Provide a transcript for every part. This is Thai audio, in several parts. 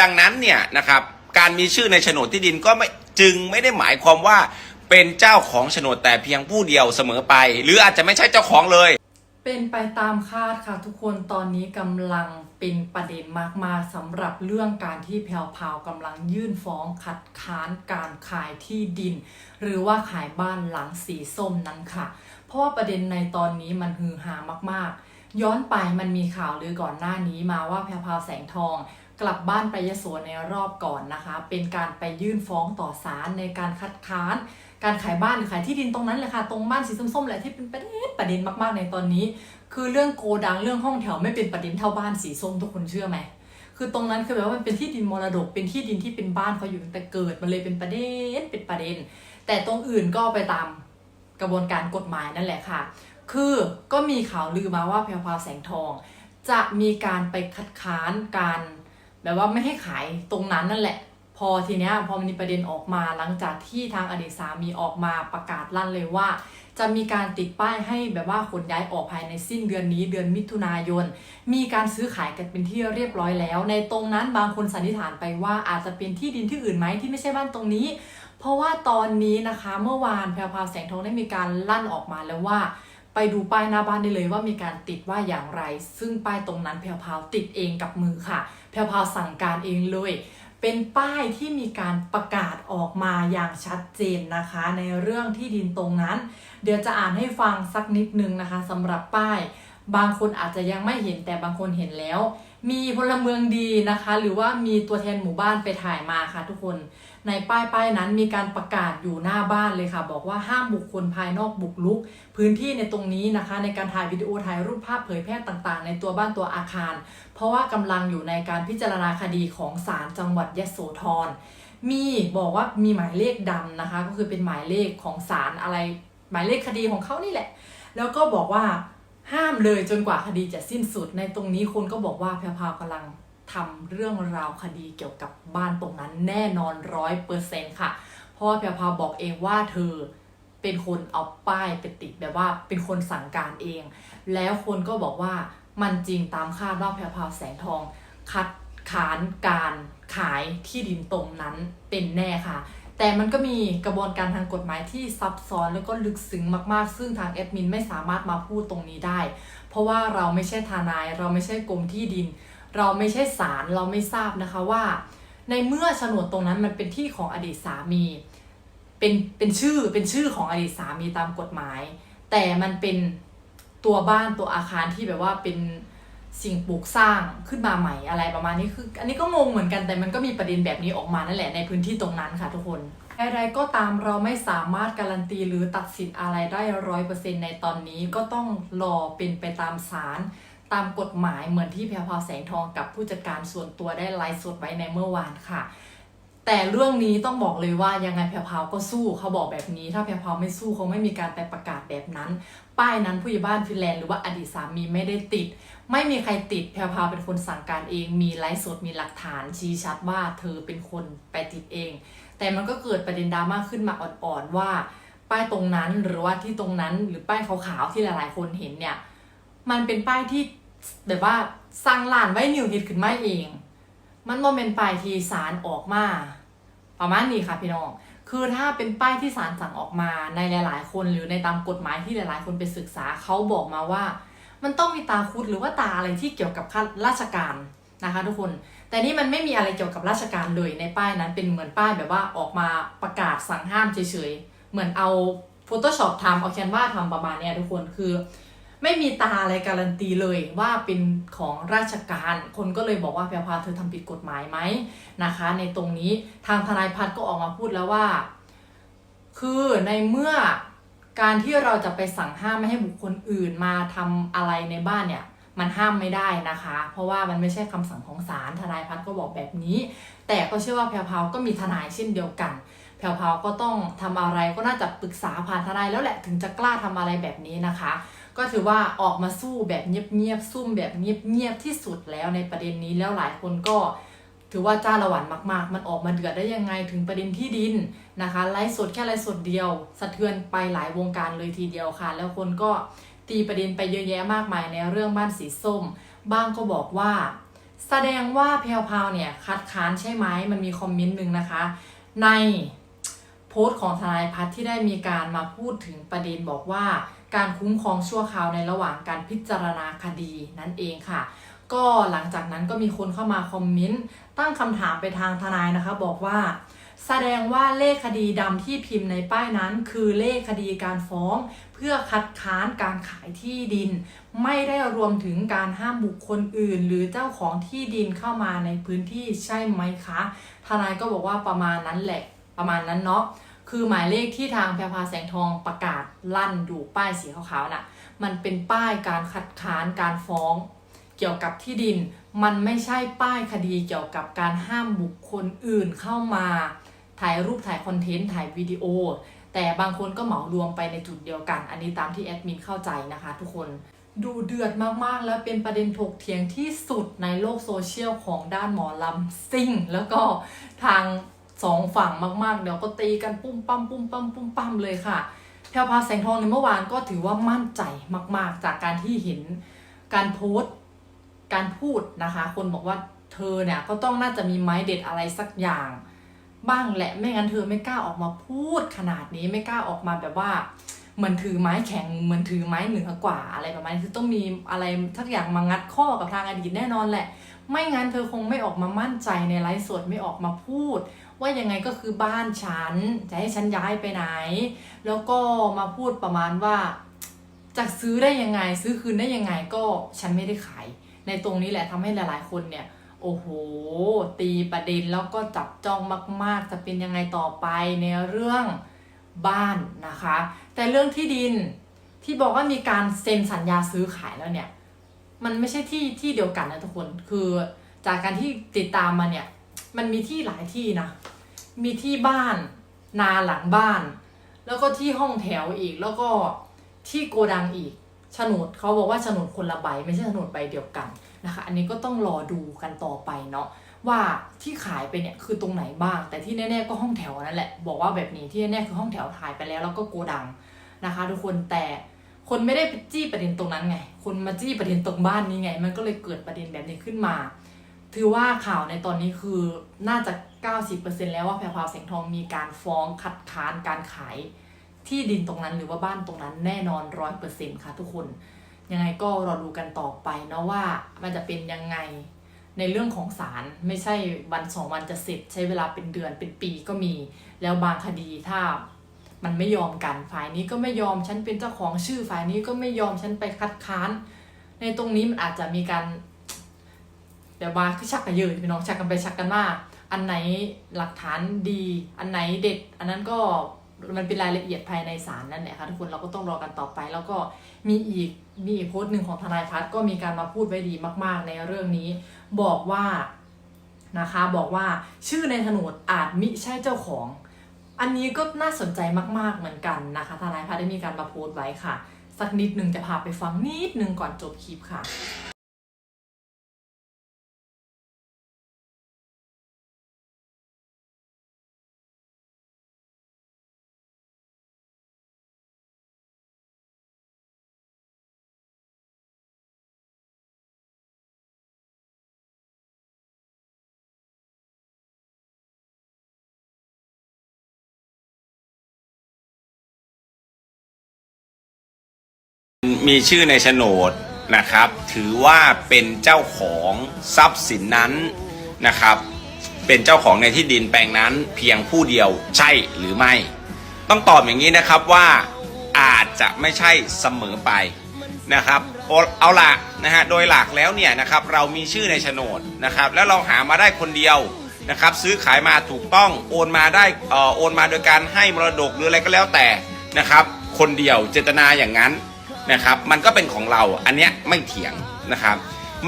ดังนั้นเนี่ยนะครับการมีชื่อในโฉนดที่ดินก็ไม่จึงไม่ได้หมายความว่าเป็นเจ้าของโฉนดแต่เพียงผู้เดียวเสมอไป หรืออาจจะไม่ใช่เจ้าของเลย เป็นไปตามคาดค่ะทุกคนตอนนี้กำลังเป็นประเด็นมากๆสำหรับเรื่องการที่แพลวพาวกำลังยื่นฟ้องคัดค้านการขายที่ดิน หรือว่าขายบ้านหลังสีส้มนั้นค่ะ เพราะว่าประเด็นในตอนนี้มันฮือฮามากๆ ย้อนไปมันมีข่าวลือก่อนหน้านี้มาว่าแพลวพาวแสงทอง กลับบ้านไปยโสในรอบก่อนนะคะ เป็นการไปยื่นฟ้องต่อศาลในการคัดค้าน การขายบ้านหรือขายที่ดินตรงนั้นเลยค่ะ ตรงบ้านสีส้มๆแหละที่เป็นประเด็นประเด็นมากๆในตอนนี้ คือเรื่องโกดังเรื่องห้องแถวไม่เป็นประเด็นเท่าบ้านสีส้มทุกคนเชื่อไหมคือตรงนั้นคือแบบว่ามันเป็นที่ดินมรดกเป็นที่ดินที่เป็นบ้านเขาอยู่ตั้งแต่เกิดมันเลยเป็นประเด็นเป็นประเด็น แต่ตรงอื่นก็ไปตามกระบวนการกฎหมายนั่นแหละค่ะ คือก็มีข่าวลือมาว่าแพรวพราวแสงทอง จะมีการไปคัดค้านการ แบบว่าไม่ให้ขายตรงนั้นนั่นแหละ พอทีเนี้ยพอมันมีประเด็นออกมาหลังจากที่ทางอดีตสามีออกมาประกาศลั่นเลยว่า จะมีการติดป้ายให้แบบว่าขนย้ายออกภายในสิ้นเดือนนี้เดือนมิถุนายน มีการซื้อขายกันเป็นที่เรียบร้อยแล้ว ในตรงนั้นบางคนสันนิษฐานไปว่าอาจจะเป็นที่ดินที่อื่นไหมที่ไม่ใช่บ้านตรงนี้ เพราะว่าตอนนี้นะคะเมื่อวานแพรวพาวแสงทองได้มีการลั่นออกมาแล้วว่า ไปดูป้ายหน้าบ้านได้เลยว่ามีการติดว่าอย่างไร ซึ่งป้ายตรงนั้นแพรวพาวติดเองกับมือค่ะ แพรพาวสั่งการเองเลย เป็นป้ายที่มีการประกาศออกมาอย่างชัดเจนนะคะ ในเรื่องที่ดินตรงนั้น เดี๋ยวจะอ่านให้ฟังสักนิดนึงนะคะสำหรับป้าย บางคนอาจจะยังไม่เห็นแต่บางคนเห็นแล้ว มีพลเมืองดีนะคะ หรือว่ามีตัวแทนหมู่บ้านไปถ่ายมาค่ะทุกคนในป้ายป้ายนั้นมีการประกาศอยู่หน้าบ้านเลยค่ะ บอกว่าห้ามบุคคลภายนอกบุกรุก พื้นที่ในตรงนี้นะคะ ในการถ่ายวิดีโอถ่ายรูปภาพเผยแพร่ต่างๆ ในตัวบ้านตัวอาคาร เพราะว่ากำลังอยู่ในการพิจารณาคดีของศาลจังหวัดยะโสธรมีบอกว่ามีหมายเลขดำนะคะ ก็คือเป็นหมายเลขของศาลอะไร หมายเลขคดีของเขานี่แหละ แล้วก็บอกว่า ห้ามเลยจนกว่าคดีจะสิ้นสุด ในตรงนี้คนก็บอกว่าแพรพาวกำลังทำเรื่องราวคดีเกี่ยวกับบ้านตรงนั้นแน่นอนร้อยเปอร์เซ็นต์ค่ะเพราะว่าแพรพาวบอกเองว่าเธอเป็นคนเอาป้ายไปติดแบบว่าเป็นคนสั่งการเอง แล้วคนก็บอกว่ามันจริงตามคาดว่าแพรพาวแสงทอง คัดค้านการขายที่ดินตรงนั้นเป็นแน่ค่ะ แต่มันก็มีกระบวนการทางกฎหมายที่ซับซ้อนแล้วก็ลึกซึ้งมากๆ ซึ่งทางแอดมินไม่สามารถมาพูดตรงนี้ได้ เพราะว่าเราไม่ใช่ทนาย เราไม่ใช่กรมที่ดิน เราไม่ใช่ศาลเราไม่ทราบนะคะว่า ในเมื่อโฉนดตรงนั้นมันเป็นที่ของอดีตสามี เป็นเป็นชื่อเป็นชื่อของอดีตสามีตามกฎหมาย แต่มันเป็นตัวบ้านตัวอาคารที่แบบว่าเป็น สิ่งปลูกสร้างขึ้นมาใหม่อะไรประมาณนี้คือ อันนี้ก็งงเหมือนกันแต่มันก็มีประเด็นแบบนี้ออกมานั่นแหละในพื้นที่ตรงนั้นค่ะทุกคนอะไรก็ตามเราไม่สามารถการันตีหรือตัดสินอะไรได้ร้อยเปอร์เซ็นในตอนนี้ก็ต้องรอเป็นไปตามศาลตามกฎหมายเหมือนที่แพรพราแสงทองกับผู้จัดการส่วนตัวได้ไลฟ์สดไว้ในเมื่อวานค่ะ แต่เรื่องนี้ต้องบอกเลยว่ายังไงแพรพาวก็สู้เขาบอกแบบนี้ ถ้าแพรพาวไม่สู้คงไม่มีการไปประกาศแบบนั้น ป้ายนั้นผู้ใหญ่บ้านฟินแลนด์หรือว่าอดีตสามีไม่ได้ติด ไม่มีใครติดแพรพาวเป็นคนสั่งการเอง มีไลฟ์สดมีหลักฐานชี้ชัดว่าเธอเป็นคนไปติดเอง แต่มันก็เกิดประเด็นดราม่าขึ้นมาอ่อนๆว่า ป้ายตรงนั้นหรือว่าที่ตรงนั้นหรือป้ายขาวๆที่หลายๆ คนเห็นเนี่ยมันเป็นป้ายที่แบบว่าสร้างลานไว้นิวฮิตขึ้นมาเอง มันโมเมนต์ป้ายที่ศาลออกมา ประมาณนี้ค่ะพี่น้อง คือถ้าเป็นป้ายที่ศาลสั่งออกมาในหลาย ๆ คนหรือในตามกฎหมายที่หลาย ๆ คนไปศึกษาเขาบอกมาว่า มันต้องมีตาคุดหรือว่าตาอะไรที่เกี่ยวกับข้าราชการนะคะทุกคน แต่นี่มันไม่มีอะไรเกี่ยวกับราชการเลยในป้ายนั้นเป็นเหมือนป้ายแบบว่าออกมาประกาศสั่งห้ามเฉยๆ เหมือนเอา Photoshop ทำเอาแคนวาทำประมาณเนี้ยทุกคนคือ ไม่มีตาอะไรการันตีเลยว่าเป็นของราชการ คนก็เลยบอกว่าแพรวพาวเธอทำผิดกฎหมายไหมนะคะ ในตรงนี้ทางทนายพัฒน์ก็ออกมาพูดแล้วว่า คือในเมื่อการที่เราจะไปสั่งห้ามไม่ให้บุคคลอื่นมาทำอะไรในบ้านเนี่ยมันห้ามไม่ได้นะคะ เพราะว่ามันไม่ใช่คำสั่งของศาลทนายพัฒน์ก็บอกแบบนี้ แต่ก็เชื่อว่าแพรวพาวก็มีทนายเช่นเดียวกันแพรวพาวก็ต้องทำอะไรก็น่าจะปรึกษาผ่านทนายแล้วแหละถึงจะกล้าทำอะไรแบบนี้นะคะ ก็ถือว่าออกมาสู้แบบเงียบๆซุ่มแบบเงียบๆที่สุดแล้วในประเด็นนี้แล้วหลายคนก็ถือว่าจ้าละหวันมาก ๆ มันออกมาเดือดได้ยังไงถึงประเด็นที่ดินนะคะไลฟ์สดแค่ไลฟ์สดเดียว สะเทือนไปหลายวงการเลยทีเดียวค่ะ แล้วคนก็ตีประเด็นไปเยอะแยะมากมายในเรื่องบ้านสีส้ม บ้างก็บอกว่า แสดงว่าแพลวพาวเนี่ยคัดค้านใช่ไหมมันมีคอมเมนต์หนึ่งนะคะ ในโพสต์ของทนายพัฒน์ที่ได้มีการมาพูดถึงประเด็นบอกว่า การคุ้มครองชั่วคราวในระหว่างการพิจารณาคดีนั่นเองค่ะ ก็หลังจากนั้นก็มีคนเข้ามาคอมเมนต์ตั้งคำถามไปทางทนายนะคะ บอกว่า แสดงว่าเลขคดีดำที่พิมพ์ในป้ายนั้น คือเลขคดีการฟ้อง เพื่อคัดค้านการขายที่ดิน ไม่ได้รวมถึงการห้ามบุคคลอื่น หรือเจ้าของที่ดินเข้ามาในพื้นที่ใช่ไหมคะ ทนายก็บอกว่าประมาณนั้นแหละประมาณนั้นเนาะ คือหมายเลขที่ทางแพรพาแสงทองประกาศลั่นดูป้ายสีขาวๆน่ะ มันเป็นป้ายการคัดค้านการฟ้องเกี่ยวกับที่ดิน มันไม่ใช่ป้ายคดีเกี่ยวกับการห้ามบุคคลอื่นเข้ามาถ่ายรูปถ่ายคอนเทนต์ถ่ายวิดีโอ แต่บางคนก็เหมารวมไปในจุดเดียวกัน อันนี้ตามที่แอดมินเข้าใจนะคะทุกคนดูเดือดมากๆ แล้วเป็นประเด็นถกเถียงที่สุดในโลกโซเชียลของด้านหมอลำซิ่ง แล้วก็ทาง สองฝั่งมากๆ เดี๋ยวก็ตีกันปุ้มปั้มปุ้มปั้มปุ้มปั้มเลยค่ะ แพรวพาแสงทองในเมื่อวานก็ถือว่ามั่นใจมาก ๆ จากการที่เห็นการโพสต์การพูดนะคะ คนบอกว่าเธอเนี่ยก็ต้องน่าจะมีไม้เด็ดอะไรสักอย่าง บ้างแหละไม่งั้นเธอไม่กล้าออกมาพูดขนาดนี้ไม่กล้าออกมาแบบว่าเหมือนถือไม้แข็งเหมือนถือไม้เหนือกว่าอะไรประมาณนี้คือต้องมีอะไรทักอย่างมางัดข้อกับทางอดีตแน่นอนแหละ ไม่งั้นเธอคงไม่ออกมามั่นใจในไลฟ์สดไม่ออกมาพูด ว่ายังไงก็คือบ้านฉัน จะให้ฉันย้ายไปไหน แล้วก็มาพูดประมาณว่าจะซื้อได้ยังไง ซื้อคืนได้ยังไงก็ฉันไม่ได้ขาย ในตรงนี้แหละทำให้หลายๆ คนเนี่ยโอ้โห ตีประเด็นแล้วก็จับจ้องมาก ๆ จะเป็นยังไงต่อไปในเรื่องบ้านนะคะ แต่เรื่องที่ดินที่บอกว่ามีการเซ็นสัญญาซื้อขายแล้วเนี่ย มันไม่ใช่ที่ที่เดียวกันนะทุกคน คือจากการที่ติดตามมาเนี่ย มันมีที่หลายที่นะ มีที่บ้าน นาหลังบ้าน แล้วก็ที่ห้องแถวอีก แล้วก็ที่โกดังอีกโฉนดเขาบอกว่าโฉนดคนละใบ ไม่ใช่โฉนดใบเดียวกันนะคะ อันนี้ก็ต้องรอดูกันต่อไปเนาะว่าที่ขายไปเนี่ยคือตรงไหนบ้าง แต่ที่แน่ๆก็ห้องแถวนั่นแหละ บอกว่าแบบนี้ที่แน่ๆคือห้องแถวถ่ายไปแล้ว แล้วก็โกดังนะคะ ทุกคนแต่ คนไม่ได้ไปจี้ประเด็นตรงนั้นไง คนมาจี้ประเด็นตรงบ้านนี้ไง มันก็เลยเกิดประเด็นแบบนี้ขึ้นมา ถือว่าข่าวในตอนนี้คือน่าจะ 90%แล้วว่าแพรพาวแสงทองมีการฟ้องคัดค้านการขายที่ดินตรงนั้นหรือว่าบ้านตรงนั้นแน่นอนร้อยเปอร์เซ็นค่ะทุกคน ยังไงก็รอดูกันต่อไปเนาะว่ามันจะเป็นยังไงในเรื่องของศาลไม่ใช่วันสองวันจะเสร็จ ใช้เวลาเป็นเดือนเป็นปีก็มี แล้วบางคดีถ้า มันไม่ยอมกันฝ่ายนี้ก็ไม่ยอมฉันเป็นเจ้าของชื่อฝ่ายนี้ก็ไม่ยอมฉันไปคัดค้าน ในตรงนี้มันอาจจะมีการแบบว่าคือชักกันเยอะพี่น้องชักกันไปชักกันมาอันไหนหลักฐานดี อันไหนเด็ด อันนั้นก็มันเป็นรายละเอียดภายในศาลนั่นแหละค่ะทุกคนเราก็ต้องรอกันต่อไป แล้วก็มีอีกมีอีกโพสต์หนึ่งของทนายพัฒก็มีการมาพูดไว้ดีมาก ๆ ในเรื่องนี้ บอกว่านะคะบอกว่าชื่อในโฉนดอาจมิใช่เจ้าของ อันนี้ก็น่าสนใจมากๆเหมือนกันนะคะทนายพัฒได้มีการมาโพสต์ไว้ค่ะ สักนิดหนึ่งจะพาไปฟังนิดหนึ่งก่อนจบคลิปค่ะ มีชื่อในโฉนดนะครับ ถือว่าเป็นเจ้าของทรัพย์สินนั้นนะครับ เป็นเจ้าของในที่ดินแปลงนั้นเพียงผู้เดียวใช่หรือไม่ ต้องตอบอย่างนี้นะครับว่าอาจจะไม่ใช่เสมอไปนะครับเอาละนะฮะโดยหลักแล้วเนี่ยนะครับเรามีชื่อในโฉนดนะครับ แล้วเราหามาได้คนเดียวนะครับซื้อขายมาถูกต้องโอนมาได้เอ่อโอนมาโดยการให้มรดกหรืออะไรก็แล้วแต่นะครับ คนเดียวเจตนาอย่างนั้น นะครับ มันก็เป็นของเราอันเนี้ยไม่เถียงนะครับ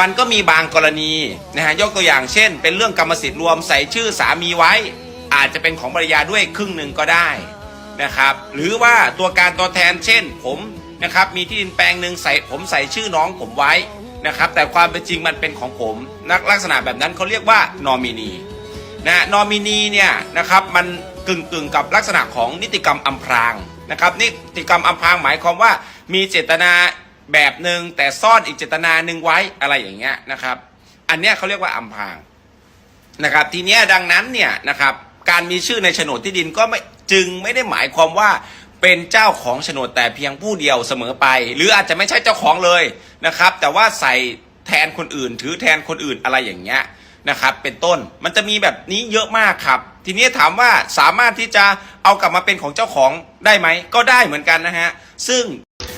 มันก็มีบางกรณีนะฮะยกตัวอย่างเช่น เป็นเรื่องกรรมสิทธิ์รวมใส่ชื่อสามีไว้ อาจจะเป็นของภรรยาด้วยครึ่งหนึ่งก็ได้นะครับ หรือว่าตัวการตัวแทนเช่น ผมนะครับมีที่ดินแปลงหนึ่งใส่ผมใส่ชื่อน้องผมไว้นะครับ แต่ความเป็นจริงมันเป็นของผมนักลักษณะแบบนั้นเขาเรียกว่านอมินีนะนอมินีเนี่ยนะครับมันกึ่งกึ่งๆกับลักษณะของนิติกรรมอำพรางนะครับนิติกรรมอำพรางหมายความว่า มีเจตนาแบบหนึ่งแต่ซ่อนอีกเจตนาหนึ่งไว้อะไรอย่างเงี้ยนะครับ อันเนี้ยเขาเรียกว่าอำพรางนะครับ ทีเนี้ยดังนั้นเนี่ยนะครับการมีชื่อในโฉนดที่ดินก็ไม่จึงไม่ได้หมายความว่าเป็นเจ้าของโฉนดแต่เพียงผู้เดียวเสมอไป หรืออาจจะไม่ใช่เจ้าของเลยนะครับ แต่ว่าใส่แทนคนอื่น ถือแทนคนอื่นอะไรอย่างเงี้ยนะครับ เป็นต้นมันจะมีแบบนี้เยอะมากครับ ทีนี้ถามว่าสามารถที่จะเอากลับมาเป็นของเจ้าของได้ไหมก็ได้เหมือนกันนะฮะซึ่ง